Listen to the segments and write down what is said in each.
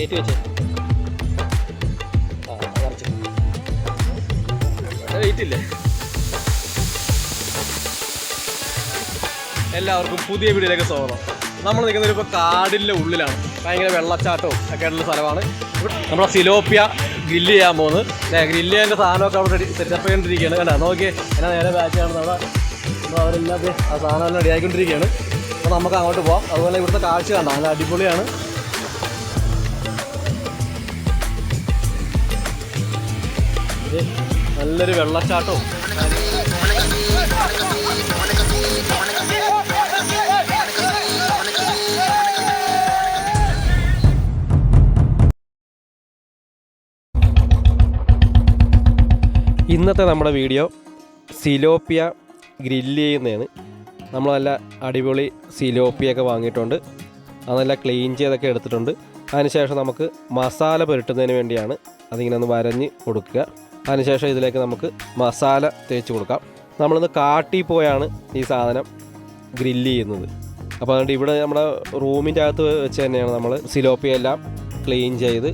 കയറ്റി വെച്ചേ. ഇല്ലേ? എല്ലാവർക്കും പുതിയ വീഡിയോയിലേക്ക് സ്വാഗതം. നമ്മൾ നിൽക്കുന്നത് ഇപ്പോൾ കാടിന്റെ ഉള്ളിലാണ്. ഭയങ്കര വെള്ളച്ചാട്ടവും ഒക്കെ ഉള്ള സ്ഥലമാണ്. നമ്മുടെ സിലോപ്പിയ ഗ്രില്ല് ചെയ്യാൻ പോകുന്നത്. ഗ്രില്ല് ചെയ്യേണ്ട സാധനമൊക്കെ അവിടെ സെറ്റപ്പ് ചെയ്തുകൊണ്ടിരിക്കുകയാണ്. കണ്ടോ നോക്കിയേ എന്നാ നേരെ ബാച്ചാണ് നമ്മുടെ അപ്പോൾ അവരെല്ലാം ആ സാധനം റെഡി ആയിക്കൊണ്ടിരിക്കുകയാണ്. അപ്പോൾ നമുക്ക് അങ്ങോട്ട് പോകാം അതുപോലെ ഇവിടുത്തെ കാഴ്ച കണ്ടോ? നല്ല അടിപൊളിയാണ്. നല്ലൊരു വെള്ളച്ചാട്ടവും. ഇന്നത്തെ നമ്മുടെ വീഡിയോ സിലോപ്പിയ ഗ്രില്ല് ചെയ്യുന്നതാണ്. നമ്മൾ നല്ല അടിപൊളി സിലോപ്പിയൊക്കെ വാങ്ങിയിട്ടുണ്ട്. അത് നല്ല ക്ലീൻ ചെയ്തൊക്കെ എടുത്തിട്ടുണ്ട്. അതിനുശേഷം നമുക്ക് മസാല പുരട്ടുന്നതിന് വേണ്ടിയാണ് അതിങ്ങനെ ഒന്ന് വരഞ്ഞ് കൊടുക്കുക. അതിനുശേഷം ഇതിലേക്ക് നമുക്ക് മസാല തേച്ച് കൊടുക്കാം. നമ്മളിന്ന് കാട്ടി പോയാണ് ഈ സാധനം ഗ്രില്ല് ചെയ്യുന്നത്. അപ്പോൾ അതുകൊണ്ട് ഇവിടെ നമ്മുടെ റൂമിന്റെ അകത്ത് വെച്ച് തന്നെയാണ് നമ്മൾ സിലോപ്പിയെല്ലാം ക്ലീൻ ചെയ്ത്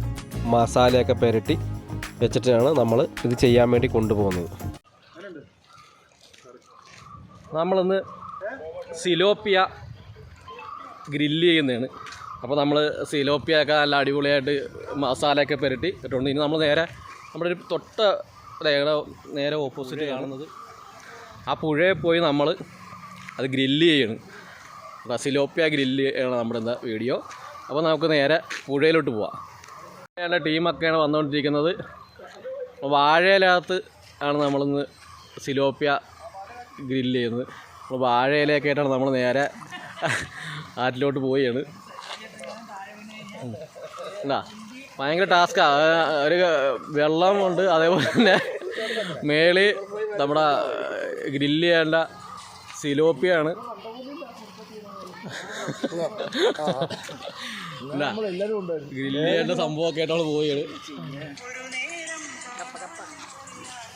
മസാലയൊക്കെ പുരട്ടി വെച്ചിട്ടാണ് നമ്മൾ ഇത് ചെയ്യാൻ വേണ്ടി കൊണ്ടുപോകുന്നത്. നമ്മളിന്ന് സിലോപ്പിയ ഗ്രില്ല് ചെയ്യുന്നതാണ്. അപ്പോൾ നമ്മൾ സിലോപ്പിയൊക്കെ നല്ല അടിപൊളിയായിട്ട് മസാലയൊക്കെ പുരട്ടി ഇട്ടിട്ടുണ്ട്. ഇനി നമ്മൾ നേരെ നമ്മുടെ ഒരു തൊട്ട നേരെ നേരെ ഓപ്പോസിറ്റ് കാണുന്നത്. ആ പുഴയിൽ പോയി നമ്മൾ അത് ഗ്രില്ല് ചെയ്യണം. റസിലോപ്പിയ ഗ്രില്ല് ചെയ്യണം നമ്മുടെ എന്താ വീഡിയോ അപ്പോൾ നമുക്ക് നേരെ പുഴയിലോട്ട് പോവാം. എന്റെ ടീമൊക്കെയാണ് വന്നുകൊണ്ടിരിക്കുന്നത് വാഴയിലകത്ത് ആണ് നമ്മളിന്ന് സിലോപ്പിയ ഗ്രില്ല് ചെയ്യുന്നത്. അപ്പോൾ വാഴയിലൊക്കെ ആയിട്ടാണ് നമ്മൾ നേരെ ആറ്റിലോട്ട് പോവുകയാണ്. എന്താ? ഭയങ്കര ടാസ്ക്കാണ് ഒരു വെള്ളമുണ്ട് അതേപോലെ തന്നെ മേളിൽ നമ്മുടെ ഗ്രില്ല് ചെയ്യേണ്ട സിലോപ്പിയാണ്. ഗ്രില്ല് ചെയ്യേണ്ട സംഭവമൊക്കെ ആയിട്ടാണ് പോയത്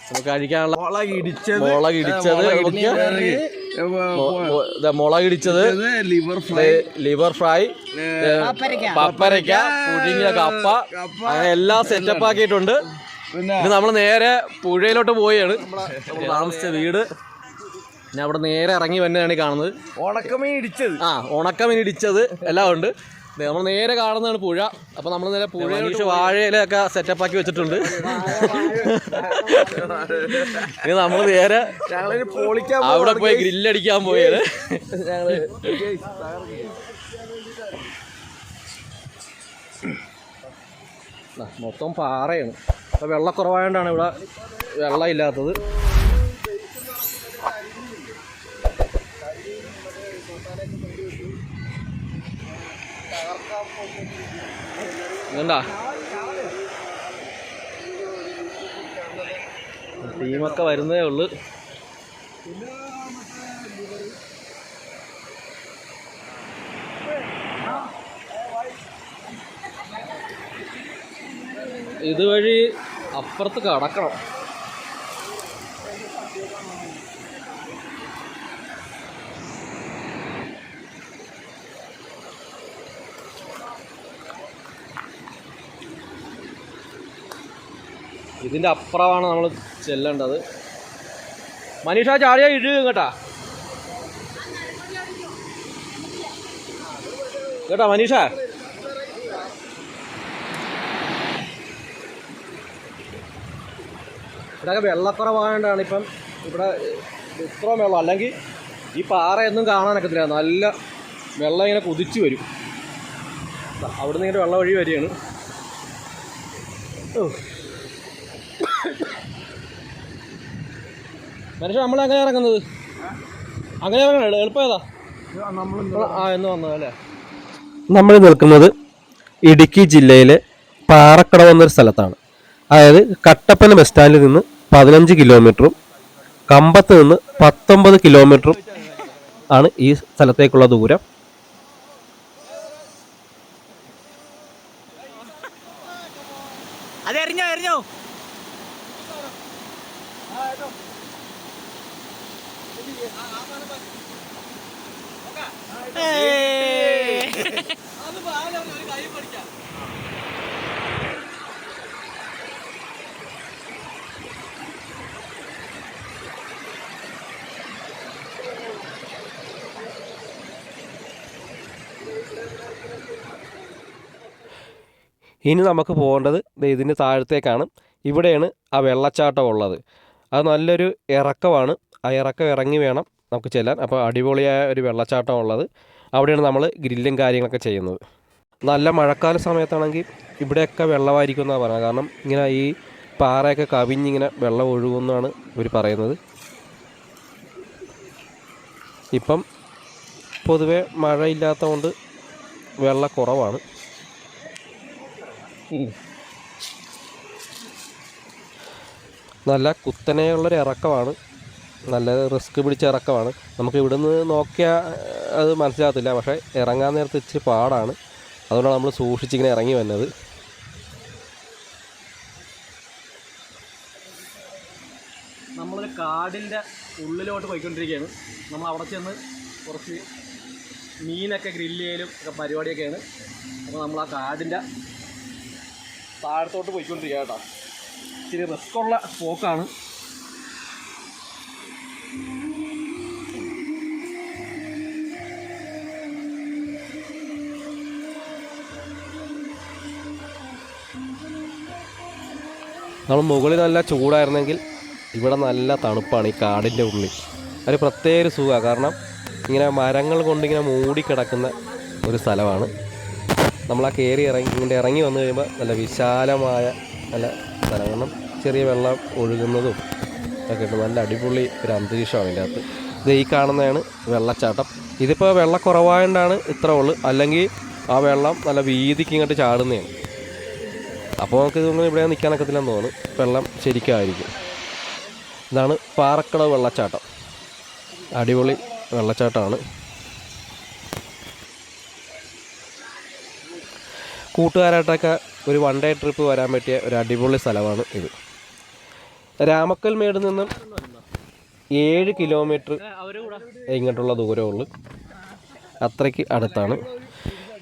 നമുക്ക് കഴിക്കാനുള്ള മുളക് ഇടിച്ചത്. മുളക് ഇടിച്ചത്. നമുക്ക് മൊ- മൊ- മുളക് ഇടിച്ചത്. Liver fry. ലിവർ ഫ്രൈ പപ്പരക്ക. പുഴുങ്ങിയ കപ്പ അങ്ങനെ എല്ലാം സെറ്റപ്പ് ആക്കിയിട്ടുണ്ട്. പിന്നെ നമ്മൾ നേരെ പുഴയിലോട്ട് പോവുകയാണ്. നമ്മൾ താമസിച്ച വീട് ഞാൻ അവിടെ നേരെ ഇറങ്ങി വന്നതാണ് ഈ കാണുന്നത്. ഉണക്കമീൻ ഇടിച്ചത്. ആ ഉണക്കമീൻ ഇടിച്ചത്. എല്ലാം ഉണ്ട്. നമ്മൾ നേരെ കാണുന്നതാണ് പുഴ. അപ്പൊ നമ്മൾ നേരെ പുഴ വാഴയിലൊക്കെ സെറ്റപ്പ് ആക്കി വെച്ചിട്ടുണ്ട്. ഇനി നമ്മൾ നേരെ അവിടെ പോയി ഗ്രില്ലടിക്കാൻ പോയത് മൊത്തം പാറയാണ്. വെള്ളക്കുറവായോണ്ടാണ് ഇവിടെ വെള്ളം ഇല്ലാത്തത് ടീമൊക്കെ വരുന്നതേ ഉള്ളു. ഇതുവഴി അപ്പുറത്ത് കടക്കണം. ഇതിന്റെ അപ്പുറമാണ് നമ്മൾ ചെല്ലേണ്ടത്. മനീഷ ചാടിയ ഇഴു കേട്ടാ കേട്ടാ മനീഷ. ഇവിടെയൊക്കെ വെള്ളക്കുറവായതുകൊണ്ടാണ് ഇപ്പം ഇവിടെ ഇത്രയും വെള്ളം. അല്ലെങ്കിൽ ഈ പാറയൊന്നും കാണാനൊക്കത്തില്ല നല്ല വെള്ളം ഇങ്ങനെ കുതിച്ചു വരും. അവിടുന്ന് ഇങ്ങനെ വെള്ളം വഴി വരികയാണ്. ഓ. മനുഷ്യ നമ്മൾ എങ്ങനെ ഇറങ്ങുന്നത്? അങ്ങനെ ഇറങ്ങണം എളുപ്പം ഏതാ ആ എന്ന് വന്നത് അല്ലേ? നമ്മൾ നിൽക്കുന്നത് ഇടുക്കി ജില്ലയിലെ പാറക്കടവ് എന്നൊരു സ്ഥലത്താണ്. അതായത് കട്ടപ്പന ബസ് സ്റ്റാൻഡിൽ നിന്ന് പതിനഞ്ച് കിലോമീറ്ററും കമ്പത്ത് നിന്ന് പത്തൊമ്പത് കിലോമീറ്ററും ആണ് ഈ സ്ഥലത്തേക്കുള്ള ദൂരം. അതെറിഞ്ഞോ എറിഞ്ഞോ? ഇനി നമുക്ക് പോകേണ്ടത് ഇതിന്റെ താഴത്തേക്കാണ്. ഇവിടെയാണ് ആ വെള്ളച്ചാട്ടം ഉള്ളത്. അത് നല്ലൊരു ഇറക്കമാണ്. ആ ഇറക്കം ഇറങ്ങി വേണം. നമുക്ക് ചെല്ലാൻ. അപ്പോൾ അടിപൊളിയായ ഒരു വെള്ളച്ചാട്ടം ഉള്ളത് അവിടെയാണ് നമ്മൾ ഗ്രില്ലും കാര്യങ്ങളൊക്കെ ചെയ്യുന്നത്. നല്ല മഴക്കാല സമയത്താണെങ്കിൽ ഇവിടെയൊക്കെ വെള്ളമായിരിക്കും എന്നാണ് പറയുന്നത്. കാരണം ഇങ്ങനെ ഈ പാറയൊക്കെ കവിഞ്ഞിങ്ങനെ വെള്ളം ഒഴുകുമെന്നാണ് ഇവർ പറയുന്നത്. ഇപ്പം പൊതുവെ മഴയില്ലാത്തതുകൊണ്ട് വെള്ള കുറവാണ്. നല്ല കുത്തനെയുള്ളൊരു ഇറക്കമാണ്. നല്ല റിസ്ക് പിടിച്ച ഇറക്കമാണ്. നമുക്ക് ഇവിടുന്ന് നോക്കിയാൽ അത് മനസ്സിലാകത്തില്ല. പക്ഷേ ഇറങ്ങാൻ നേരത്ത് ഇച്ചിരി പാടാണ്. അതുകൊണ്ടാണ് നമ്മൾ സൂക്ഷിച്ചിങ്ങനെ ഇറങ്ങി വന്നത്. നമ്മളൊരു കാടിന്റെ ഉള്ളിലോട്ട് പോയിക്കൊണ്ടിരിക്കുകയാണ്. നമ്മൾ അവിടെ ചെന്ന് കുറച്ച് മീനൊക്കെ ഗ്രില്ല് ചെയ്യലും ഒക്കെ പരിപാടിയൊക്കെയാണ്. അപ്പോൾ നമ്മൾ ആ കാടിന്റെ താഴത്തോട്ട് പോയിക്കൊണ്ടിരിക്കുക കേട്ടോ. ഇച്ചിരി റിസ്ക്കുള്ള പോക്കാണ്. നമ്മൾ മുകളിൽ നല്ല ചൂടായിരുന്നെങ്കിൽ ഇവിടെ നല്ല തണുപ്പാണ് ഈ കാടിന്റെ ഉള്ളിൽ. ഒരു പ്രത്യേക ഒരു സുഖമാണ്. കാരണം ഇങ്ങനെ മരങ്ങൾ കൊണ്ടിങ്ങനെ മൂടിക്കിടക്കുന്ന ഒരു സ്ഥലമാണ്. നമ്മൾ ആ കയറി ഇറങ്ങി ഇങ്ങനെ ഇറങ്ങി വന്നു കഴിയുമ്പോൾ നല്ല വിശാലമായ നല്ല സ്ഥലം. കാരണം ചെറിയ വെള്ളം ഒഴുകുന്നതും ഒക്കെ ഉണ്ട്. നല്ല അടിപൊളി ഒരു അന്തരീക്ഷമാണ് ഇതിന്റെ അകത്ത്. ഇത് ഈ കാണുന്നതാണ് വെള്ളച്ചാട്ടം. ഇതിപ്പോൾ വെള്ളം കുറവായതുകൊണ്ടാണ് ഇത്ര ഉള്ളു. അല്ലെങ്കിൽ ആ വെള്ളം നല്ല വീതിക്ക് ഇങ്ങോട്ട് ചാടുന്നതാണ്. അപ്പോൾ നമുക്ക് ഇതൊന്നും ഇവിടെ നിൽക്കാനൊക്കത്തില്ലെന്ന് തോന്നുന്നു. വെള്ളം ശരിക്കായിരിക്കും. ഇതാണ് പാറക്കടവ് വെള്ളച്ചാട്ടം. അടിപൊളി വെള്ളച്ചാട്ടമാണ്. കൂട്ടുകാരായിട്ടൊക്കെ ഒരു വൺ ഡേ ട്രിപ്പ് വരാൻ പറ്റിയ ഒരു അടിപൊളി സ്ഥലമാണ് ഇത്. രാമക്കൽ മേട് നിന്നും ഏഴ് കിലോമീറ്റർ ഇങ്ങോട്ടുള്ള ദൂരമുള്ളൂ. അത്രയ്ക്ക് അടുത്താണ്.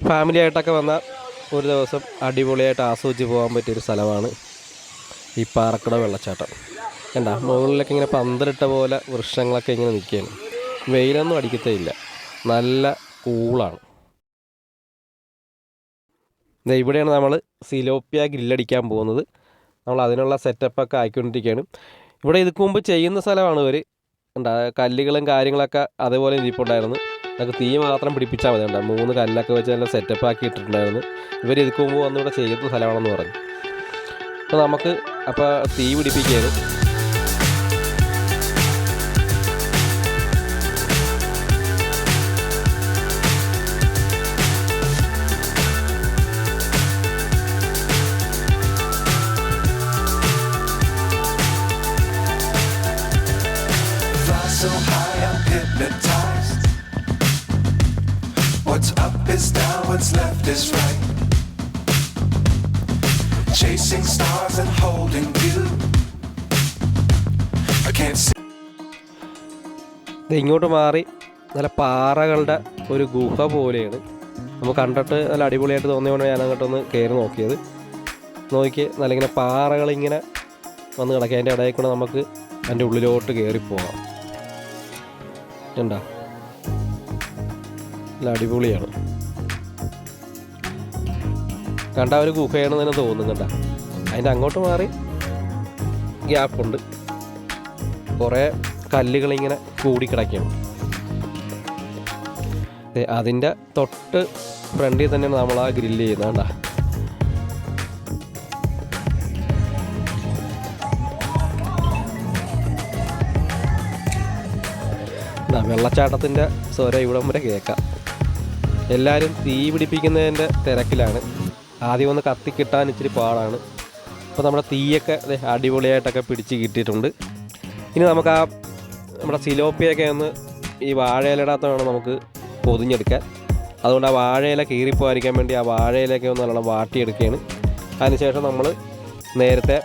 ഫാമിലി ആയിട്ടൊക്കെ വന്നാൽ ഒരു ദിവസം അടിപൊളിയായിട്ട് ആസ്വദിച്ച് പോകാൻ പറ്റിയൊരു സ്ഥലമാണ് ഈ പാറക്കട വെള്ളച്ചാട്ടം. കണ്ട മുകളിലൊക്കെ ഇങ്ങനെ പന്തലിട്ട പോലെ വൃക്ഷങ്ങളൊക്കെ ഇങ്ങനെ നിൽക്കുകയാണ്. വെയിലൊന്നും അടിക്കത്തേ ഇല്ല. നല്ല കൂളാണ്. ഇവിടെയാണ് നമ്മൾ സിലോപ്പിയ ഗ്രില്ലടിക്കാൻ പോകുന്നത്. നമ്മൾ അതിനുള്ള സെറ്റപ്പൊക്കെ ആയിക്കൊണ്ടിരിക്കുകയാണ്. ഇവിടെ ഇതിക്ക് മുമ്പ് ചെയ്യുന്ന സ്ഥലമാണ് ഇവർ എന്താ കല്ലുകളും കാര്യങ്ങളൊക്കെ അതേപോലെ ഇരിപ്പുണ്ടായിരുന്നു. നമുക്ക് തീ മാത്രം പിടിപ്പിച്ചാൽ മതി കണ്ടോ മൂന്ന് കല്ലൊക്കെ വെച്ച് നല്ല സെറ്റപ്പ് ആക്കി ഇട്ടിട്ടുണ്ടായിരുന്നു. ഇവർ ഇതിക്ക് മുമ്പ് വന്ന് ഇവിടെ ചെയ്യുന്ന സ്ഥലമാണെന്ന് പറഞ്ഞു. അപ്പോൾ നമുക്ക് അപ്പോൾ തീ പിടിപ്പിക്കുകയാണ് What's up is down, what's left is right. Chasing stars and holding you. I can't see. ഇങ്ങോട്ട് മാറി നല്ല പാറകളുടെ ഒരു ഗുഹ പോലെയാണ് നമുക്ക് കണ്ടിട്ട് നല്ല അടിപൊളിയായിട്ട് തോന്നിയോണ്ട് ഞാൻ അങ്ങോട്ടൊന്ന് കയറി നോക്കിയത് നോക്കി നല്ല ഇങ്ങനെ പാറകളിങ്ങനെ വന്ന് കിടക്കുക അതിന്റെ ഇടയിൽ കൂടെ നമുക്ക് അതിന്റെ ഉള്ളിലോട്ട് കയറി പോകാം കണ്ടാ നല്ല അടിപൊളിയാണ്. കണ്ട ഒരു ഗുഹയാണ് തന്നെ തോന്നും കണ്ട. അതിന്റെ അങ്ങോട്ട് മാറി ഗ്യാപ്പുണ്ട്. കുറേ കല്ലുകളിങ്ങനെ കൂടിക്കിടക്കുകയാണ് അതിന്റെ തൊട്ട് ഫ്രണ്ടിൽ തന്നെയാണ് നമ്മൾ ആ ഗ്രില്ല് ചെയ്യുന്നത് കണ്ട. വെള്ളച്ചാട്ടത്തിന്റെ സ്വരം ഇവിടം വരെ കേൾക്കാം. എല്ലാവരും തീ പിടിപ്പിക്കുന്നതിന്റെ തിരക്കിലാണ്. ആദ്യം ഒന്ന് കത്തി കിട്ടാൻ ഇച്ചിരി പാടാണ്. അപ്പോൾ നമ്മുടെ തീയൊക്കെ അടിപൊളിയായിട്ടൊക്കെ പിടിച്ച് കിട്ടിയിട്ടുണ്ട്. ഇനി നമുക്ക് ആ നമ്മുടെ സിലോപ്പിയൊക്കെ ഒന്ന് ഈ വാഴയിലിടാത്ത വേണം നമുക്ക് പൊതിഞ്ഞെടുക്കാൻ. അതുകൊണ്ട് ആ വാഴയില കീറിപ്പോകാതിരിക്കാൻ വേണ്ടി ആ വാഴയിലൊക്കെ ഒന്ന് നല്ലോണം വാട്ടിയെടുക്കുകയാണ്. അതിനുശേഷം നമ്മൾ നേരത്തെ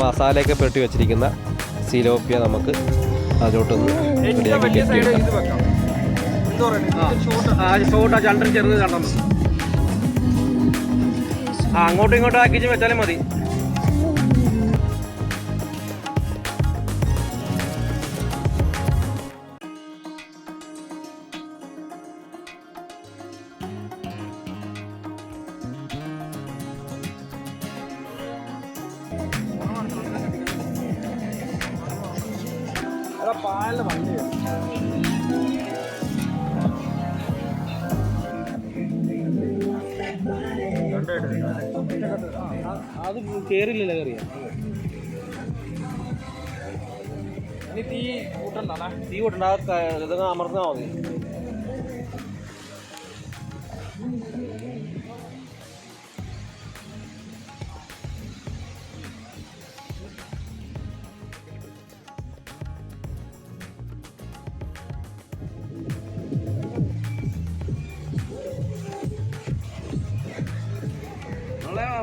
മസാലയൊക്കെ പെട്ടി വെച്ചിരിക്കുന്ന സിലോപ്പിയ നമുക്ക് അതിലോട്ടൊന്ന് റെഡിയാക്കി ആ. ചണ്ടൻ ചെറുത് ചണ്ടൻ ആ അങ്ങോട്ടും ഇങ്ങോട്ടും ആക്കിച്ച് വെച്ചാലും മതി. പാലിന് വണ്ടി. അത് കേറില്ല കയറിയ തീ കൂട്ടണ്ട തീ കൂട്ടണ്ട ഇതൊക്കെ അമർന്നാ മതി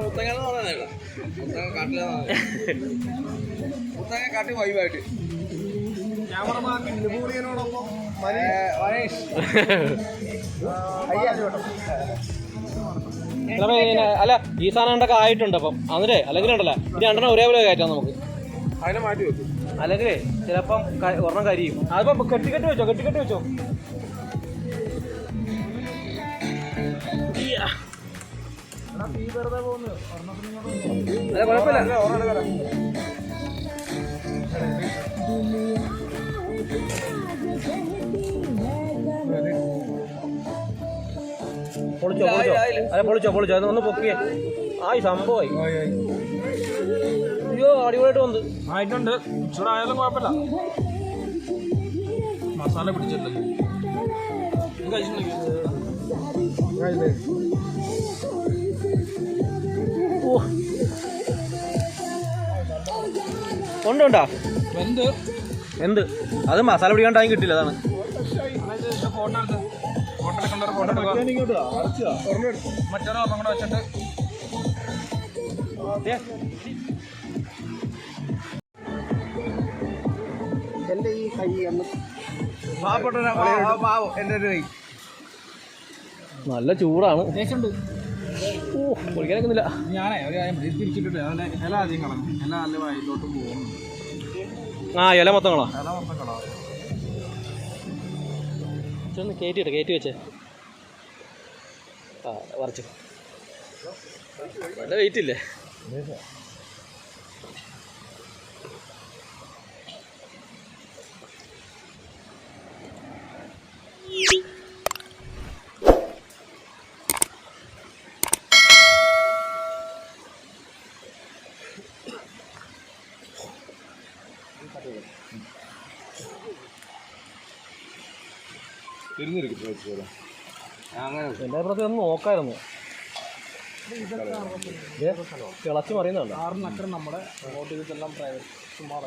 മുത്തങ്ങ കാട്ടില മുത്തങ്ങ കാട്ടി അല്ല ഈ സാധനം ഉണ്ടൊക്കെ ആയിട്ടുണ്ട് അപ്പം. അതിലേ അല്ലെങ്കിൽ ഉണ്ടല്ലോ. ഇത് രണ്ടെണ്ണം ഒരേപോലെ കയറ്റാം നമുക്ക്. അതിനെ മാറ്റി വെക്കും. അല്ലെങ്കിൽ ചിലപ്പം ഒരെണ്ണം കരിയും. അതിപ്പം കെട്ടി കെട്ടി വെച്ചോ കെട്ടി കെട്ടി വെച്ചോ അല്ല കുഴപ്പമില്ല. പൊളിച്ചോ പൊളിച്ചോ. അല്ല പൊളിച്ചോ പൊളിച്ചോ. അതൊന്ന് പൊക്കിയേ. ആയി സംഭവമായി. അയ്യോ അടിപൊളിയായിട്ട് വന്ന്. ആയിട്ടുണ്ട്. ചൂടായാലും കുഴപ്പമില്ല. മസാല പിടിച്ചിട്ടുണ്ട്. ഓ ഉണ്ട് എന്ത്? എന്ത്? അത് മസാല പിടിക്കാൻ ടൈം കിട്ടില്ല അതാണ്. ഫോട്ടോ എടുത്ത് ഫോട്ടോ എടുക്കണ്ട ഫോട്ടോ മറ്റൊരു ഒരെണ്ണം കൂടെ വെച്ചിട്ട്. എന്റെ ഈ കൈ പാവപ്പെട്ട പാവം എന്റെ ഒരു കൈ. നല്ല ചൂടാണ്. ഓ പൊളിക്കാനൊക്കുന്നില്ല ഞാനേ ഒരു കാര്യം തിരിച്ചിട്ടിട്ട് ഇല ആദ്യം കളഞ്ഞു. ഇല നല്ല വയലിലോട്ട് പോകുന്നു. ആ ഇല മൊത്തം കളാ ഇല മൊത്തം കളാം ചെന്ന് കയറ്റിയിട്ട് കയറ്റി വെച്ചേ. ആ വരച്ചു നല്ല വെയിറ്റ് ഇല്ലേ? എന്റെ അഭിപ്രായത്തിൽ ഒന്ന് നോക്കായിരുന്നു. തിളച്ച് മറിയുന്നുണ്ട് ആറിനക്കര നമ്മുടെ അങ്ങോട്ട് ഇതെല്ലാം പ്രൈവറ്റ് ചുമ്മാ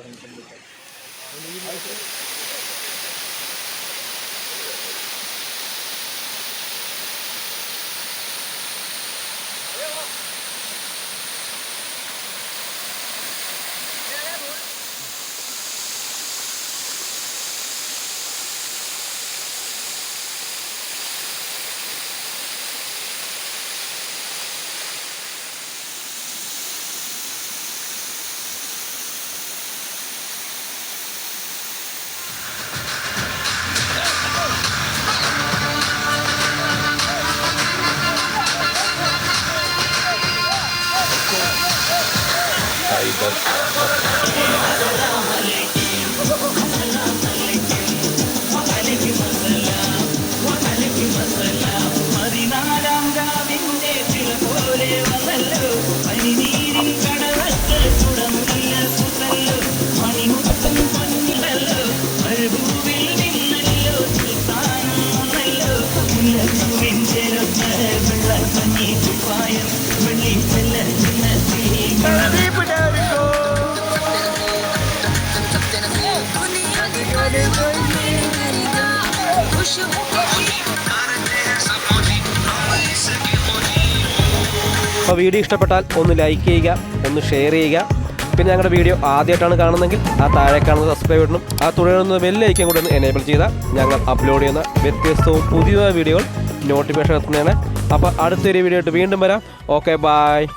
അപ്പോൾ വീഡിയോ ഇഷ്ടപ്പെട്ടാൽ ഒന്ന് ലൈക്ക് ചെയ്യുക ഒന്ന് ഷെയർ ചെയ്യുക. പിന്നെ ഞങ്ങളുടെ വീഡിയോ ആദ്യമായിട്ടാണ് കാണുന്നതെങ്കിൽ ആ താഴെ കാണുന്ന സബ്സ്ക്രൈബ് ബട്ടണും ആ തുടരുന്ന ബെല്ലൈക്കൻ കൂടെ ഒന്ന് എനേബിൾ ചെയ്താൽ ഞങ്ങൾ അപ്ലോഡ് ചെയ്യുന്ന വ്യത്യസ്തവും പുതിയ വീഡിയോകൾ നോട്ടിഫിക്കേഷൻ എത്തുന്നതാണ്. അപ്പോൾ അടുത്തൊരു വീഡിയോ ആയിട്ട് വീണ്ടും വരാം. Okay bye